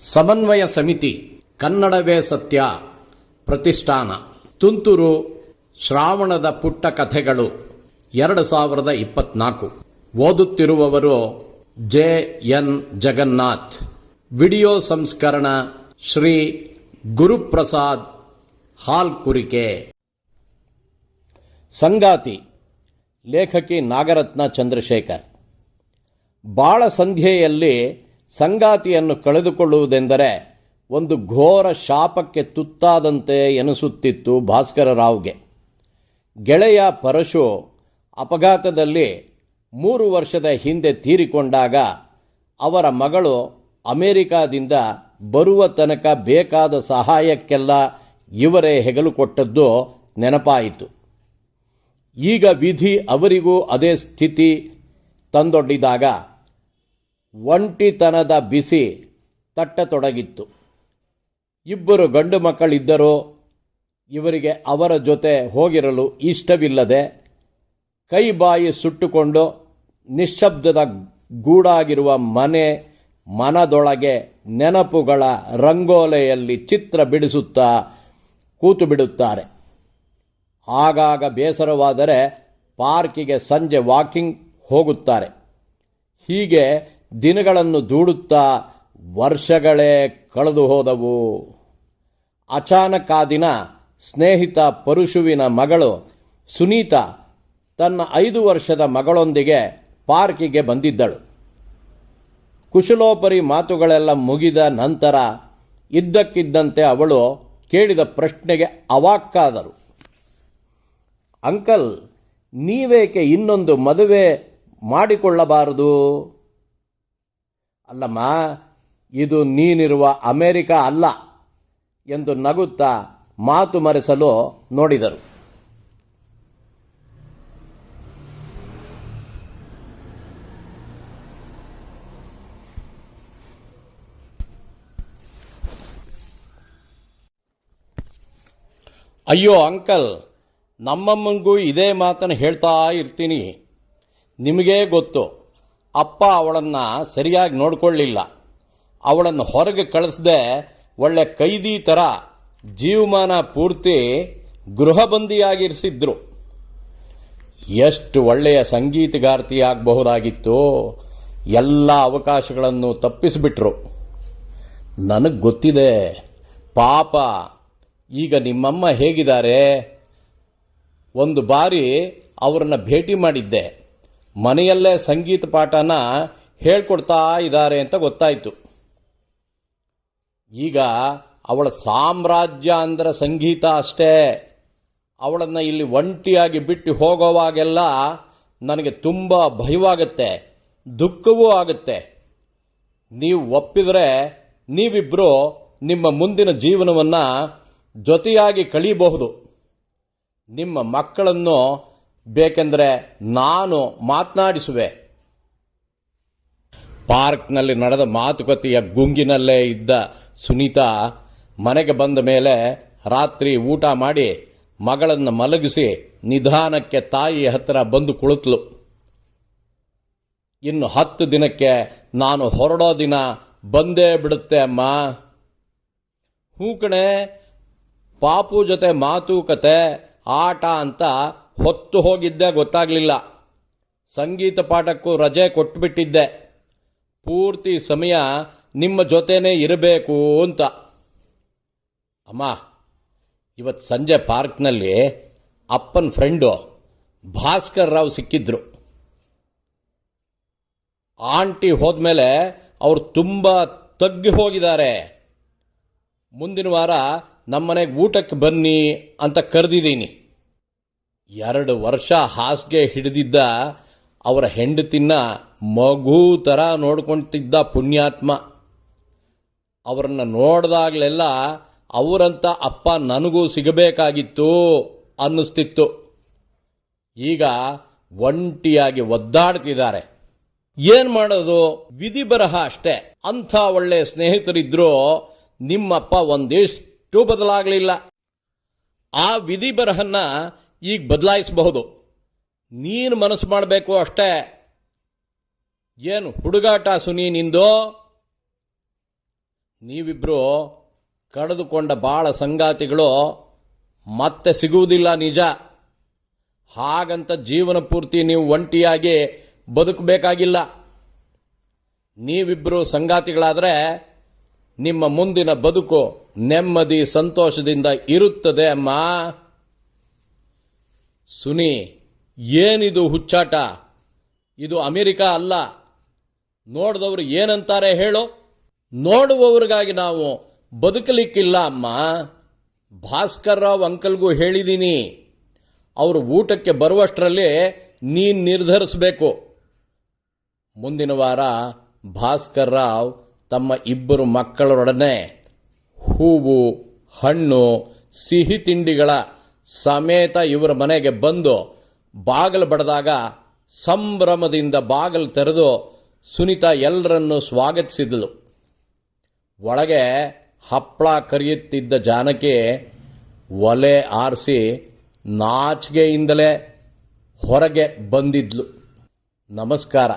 ಸಮನ್ವಯ ಸಮಿತಿ ಕನ್ನಡವೇ ಸತ್ಯ ಪ್ರತಿಷ್ಠಾನ. ತುಂತುರು ಶ್ರಾವಣದ ಪುಟ್ಟ ಕಥೆಗಳು ಎರಡು ಸಾವಿರದ ಇಪ್ಪತ್ನಾಲ್ಕು. ಓದುತ್ತಿರುವವರು ಜೆ ಎನ್ ಜಗನ್ನಾಥ್. ವಿಡಿಯೋ ಸಂಸ್ಕರಣ ಶ್ರೀ ಗುರುಪ್ರಸಾದ್ ಹಾಲ್ ಕುರಿಕೆ ಸಂಗಾತಿ ಲೇಖಕಿ ನಾಗರತ್ನ ಚಂದ್ರಶೇಖರ್. ಬಾಳ ಸಂಧ್ಯೆಯಲ್ಲಿ ಸಂಗಾತಿಯನ್ನು ಕಳೆದುಕೊಳ್ಳುವುದೆಂದರೆ ಒಂದು ಘೋರ ಶಾಪಕ್ಕೆ ತುತ್ತಾದಂತೆ ಎನಿಸುತ್ತಿತ್ತು ಭಾಸ್ಕರ ರಾವ್ಗೆ. ಗೆಳೆಯ ಪರಶು ಅಪಘಾತದಲ್ಲಿ ಮೂರು ವರ್ಷದ ಹಿಂದೆ ತೀರಿಕೊಂಡಾಗ ಅವರ ಮಗಳು ಅಮೆರಿಕಾದಿಂದ ಬರುವ ತನಕ ಬೇಕಾದ ಸಹಾಯಕ್ಕೆಲ್ಲ ಇವರೇ ಹೆಗಲು ಕೊಟ್ಟದ್ದು ನೆನಪಾಯಿತು. ಈಗ ವಿಧಿ ಅವರಿಗೂ ಅದೇ ಸ್ಥಿತಿ ತಂದೊಡ್ಡಿದಾಗ ಒಂಟಿತನದ ಬಿಸಿ ತಟ್ಟತೊಡಗಿತ್ತು. ಇಬ್ಬರು ಗಂಡು ಮಕ್ಕಳಿದ್ದರೂ ಇವರಿಗೆ ಅವರ ಜೊತೆ ಹೋಗಿರಲು ಇಷ್ಟವಿಲ್ಲದೆ ಕೈ ಬಾಯಿ ಸುಟ್ಟುಕೊಂಡು ನಿಶ್ಶಬ್ದದ ಗೂಡಾಗಿರುವ ಮನೆ ಮನದೊಳಗೆ ನೆನಪುಗಳ ರಂಗೋಲೆಯಲ್ಲಿ ಚಿತ್ರ ಬಿಡಿಸುತ್ತಾ ಕೂತು ಬಿಡುತ್ತಾರೆ ಆಗಾಗ ಬೇಸರವಾದರೆ ಪಾರ್ಕಿಗೆ ಸಂಜೆ ವಾಕಿಂಗ್ ಹೋಗುತ್ತಾರೆ. ಹೀಗೆ ದಿನಗಳನ್ನು ದೂಡುತ್ತಾ ವರ್ಷಗಳೇ ಕಳೆದು ಹೋದವು. ಅಚಾನಕ್ ಆ ದಿನ ಸ್ನೇಹಿತ ಪರಶುವಿನ ಮಗಳು ಸುನೀತಾ ತನ್ನ ಐದು ವರ್ಷದ ಮಗಳೊಂದಿಗೆ ಪಾರ್ಕಿಗೆ ಬಂದಿದ್ದಳು. ಕುಶಲೋಪರಿ ಮಾತುಗಳೆಲ್ಲ ಮುಗಿದ ನಂತರ ಇದ್ದಕ್ಕಿದ್ದಂತೆ ಅವಳು ಕೇಳಿದ ಪ್ರಶ್ನೆಗೆ ಅವಾಕ್ಕಾದರು. ಅಂಕಲ್, ನೀವೇಕೆ ಇನ್ನೊಂದು ಮದುವೆ ಮಾಡಿಕೊಳ್ಳಬಾರದು? ಅಲ್ಲಮ್ಮ, ಇದು ನೀನಿರುವ ಅಮೇರಿಕ ಅಲ್ಲ ಎಂದು ನಗುತ್ತಾ ಮಾತು ಮರೆಸಲು ನೋಡಿದರು. ಅಯ್ಯೋ ಅಂಕಲ್ ನಮ್ಮಮ್ಮಂಗೂ ಇದೇ ಮಾತನ್ನು ಹೇಳ್ತಾ ಇರ್ತೀನಿ. ನಿಮಗೇ ಗೊತ್ತು. ಅಪ್ಪ ಅವಳನ್ನು ಸರಿಯಾಗಿ ನೋಡಿಕೊಳ್ಳಿಲ್ಲ. ಅವಳನ್ನು ಹೊರಗೆ ಕಳಿಸ್ದೆ ಒಳ್ಳೆ ಕೈದಿ ಥರ ಜೀವಮಾನ ಪೂರ್ತಿ ಗೃಹಬಂದಿಯಾಗಿರಿಸಿದ್ರು. ಎಷ್ಟು ಒಳ್ಳೆಯ ಸಂಗೀತಗಾರ್ತಿಯಾಗಬಹುದಾಗಿತ್ತು ಎಲ್ಲ ಅವಕಾಶಗಳನ್ನು ತಪ್ಪಿಸಿಬಿಟ್ರು. ನನಗೆ ಗೊತ್ತಿದೆ, ಪಾಪ, ಈಗ ನಿಮ್ಮಮ್ಮ ಹೇಗಿದ್ದಾರೆ? ಒಂದು ಬಾರಿ ಅವರನ್ನು ಭೇಟಿ ಮಾಡಿದ್ದೆ. ಮನೆಯಲ್ಲೇ ಸಂಗೀತ ಪಾಠನ ಹೇಳ್ಕೊಡ್ತಾ ಇದ್ದಾರೆ ಅಂತ ಗೊತ್ತಾಯಿತು. ಈಗ ಅವಳ ಸಾಮ್ರಾಜ್ಯ ಅಂದರೆ ಸಂಗೀತ ಅಷ್ಟೇ. ಅವಳನ್ನು ಇಲ್ಲಿ ಒಂಟಿಯಾಗಿ ಬಿಟ್ಟು ಹೋಗೋವಾಗೆಲ್ಲ ನನಗೆ ತುಂಬ ಭಯವಾಗುತ್ತೆ, ದುಃಖವೂ ಆಗುತ್ತೆ. ನೀವು ಒಪ್ಪಿದರೆ ನೀವಿಬ್ಬರು ನಿಮ್ಮ ಮುಂದಿನ ಜೀವನವನ್ನು ಜೊತೆಯಾಗಿ ಕಳೀಬಹುದು. ನಿಮ್ಮ ಮಕ್ಕಳನ್ನು ಬೇಕೆಂದರೆ ನಾನು ಮಾತನಾಡಿಸುವೆ. ಪಾರ್ಕ್ನಲ್ಲಿ ನಡೆದ ಮಾತುಕತೆಯ ಗುಂಗಿನಲ್ಲೇ ಇದ್ದ ಸುನೀತಾ ಮನೆಗೆ ಬಂದ ಮೇಲೆ ರಾತ್ರಿ ಊಟ ಮಾಡಿ ಮಗಳನ್ನು ಮಲಗಿಸಿ ನಿಧಾನಕ್ಕೆ ತಾಯಿಯ ಹತ್ತಿರ ಬಂದು ಕುಳಿತಳು. ಇನ್ನು ಹತ್ತು ದಿನಕ್ಕೆ ನಾನು ಹೊರಡೋ ದಿನ ಬಂದೇ ಬಿಡುತ್ತೆ ಅಮ್ಮ. ಹೂ ಕಣೆ, ಪಾಪು ಜೊತೆ ಮಾತುಕತೆ, ಆಟ ಅಂತ ಹೊತ್ತು ಹೋಗಿದ್ದೆ, ಗೊತ್ತಾಗಲಿಲ್ಲ. ಸಂಗೀತ ಪಾಠಕ್ಕೂ ರಜೆ ಕೊಟ್ಬಿಟ್ಟಿದ್ದೆ. ಪೂರ್ತಿ ಸಮಯ ನಿಮ್ಮ ಜೊತೆನೇ ಇರಬೇಕು ಅಂತ. ಅಮ್ಮ ಇವತ್ತು ಸಂಜೆ ಪಾರ್ಕ್ನಲ್ಲಿ ಅಪ್ಪನ ಫ್ರೆಂಡು ಭಾಸ್ಕರ್ ರಾವ್ ಸಿಕ್ಕಿದ್ರು. ಆಂಟಿ ಹೋದ್ಮೇಲೆ ಅವರು ತುಂಬ ತಗ್ಗಿ ಹೋಗಿದ್ದಾರೆ. ಮುಂದಿನ ವಾರ ನಮ್ಮನೆಗೆ ಊಟಕ್ಕೆ ಬನ್ನಿ ಅಂತ ಕರೆದಿದ್ದೀನಿ. ಎರಡು ವರ್ಷ ಹಾಸಿಗೆ ಹಿಡಿದಿದ್ದ ಅವರ ಹೆಂಡತಿನ ಮಗು ಥರ ನೋಡ್ಕೊಳ್ತಿದ್ದ ಪುಣ್ಯಾತ್ಮ. ಅವರನ್ನು ನೋಡಿದಾಗಲೆಲ್ಲ ಅವರಂತ ಅಪ್ಪ ನನಗೂ ಸಿಗಬೇಕಾಗಿತ್ತು ಅನ್ನಿಸ್ತಿತ್ತು. ಈಗ ಒಂಟಿಯಾಗಿ ಒದ್ದಾಡ್ತಿದ್ದಾರೆ. ಏನು ಮಾಡೋದು? ವಿಧಿ ಬರಹ ಅಷ್ಟೇ. ಅಂಥ ಒಳ್ಳೆ ಸ್ನೇಹಿತರಿದ್ರು ನಿಮ್ಮಪ್ಪ ಒಂದಿಷ್ಟು ಬದಲಾಗಲಿಲ್ಲ. ಆ ವಿಧಿ ಬರಹನ್ನ ಈಗ ಬದಲಾಯಿಸಬಹುದು. ನೀನು ಮನಸ್ಸು ಮಾಡಬೇಕು ಅಷ್ಟೇ. ಏನು ಹುಡುಗಾಟ ಸುನಿ ನಿಂದು? ನೀವಿಬ್ಬರು ಕಳೆದುಕೊಂಡ ಬಾಳ ಸಂಗಾತಿಗಳು ಮತ್ತೆ ಸಿಗುವುದಿಲ್ಲ ನಿಜ. ಹಾಗಂತ ಜೀವನ ಪೂರ್ತಿ ನೀವು ಒಂಟಿಯಾಗಿ ಬದುಕಬೇಕಾಗಿಲ್ಲ. ನೀವಿಬ್ಬರು ಸಂಗಾತಿಗಳಾದರೆ ನಿಮ್ಮ ಮುಂದಿನ ಬದುಕು ನೆಮ್ಮದಿ, ಸಂತೋಷದಿಂದ ಇರುತ್ತದೆ ಅಮ್ಮ. ಸುನಿ, ಏನಿದು ಹುಚ್ಚಾಟ? ಇದು ಅಮೆರಿಕ ಅಲ್ಲ. ನೋಡಿದವರು ಏನಂತಾರೆ ಹೇಳು? ನೋಡುವವರಿಗಾಗಿ ನಾವು ಬದುಕಲಿಕ್ಕಿಲ್ಲ ಅಮ್ಮ. ಭಾಸ್ಕರ್ ರಾವ್ ಅಂಕಲ್ಗೂ ಹೇಳಿದ್ದೀನಿ ಅವರು ಊಟಕ್ಕೆ ಬರುವಷ್ಟರಲ್ಲಿ ನೀನು ನಿರ್ಧರಿಸಬೇಕು. ಮುಂದಿನ ವಾರ ಭಾಸ್ಕರ್ ರಾವ್ ತಮ್ಮ ಇಬ್ಬರು ಮಕ್ಕಳರೊಡನೆ ಹೂವು, ಹಣ್ಣು, ಸಿಹಿ ತಿಂಡಿಗಳ ಸಮೇತ ಇವರ ಮನೆಗೆ ಬಂದು ಬಾಗಿಲು ಬಡದಾಗ ಸಂಭ್ರಮದಿಂದ ಬಾಗಿಲು ತೆರೆದು ಸುನೀತಾ ಎಲ್ಲರನ್ನು ಸ್ವಾಗತಿಸಿದಳು ಒಳಗೆ ಹಪ್ಪಳ ಕರೆಯುತ್ತಿದ್ದ ಜಾನಕಿ ಒಲೆ ಆರಿಸಿ ನಾಚಿಕೆಯಿಂದಲೇ ಹೊರಗೆ ಬಂದಿದ್ಲು. ನಮಸ್ಕಾರ.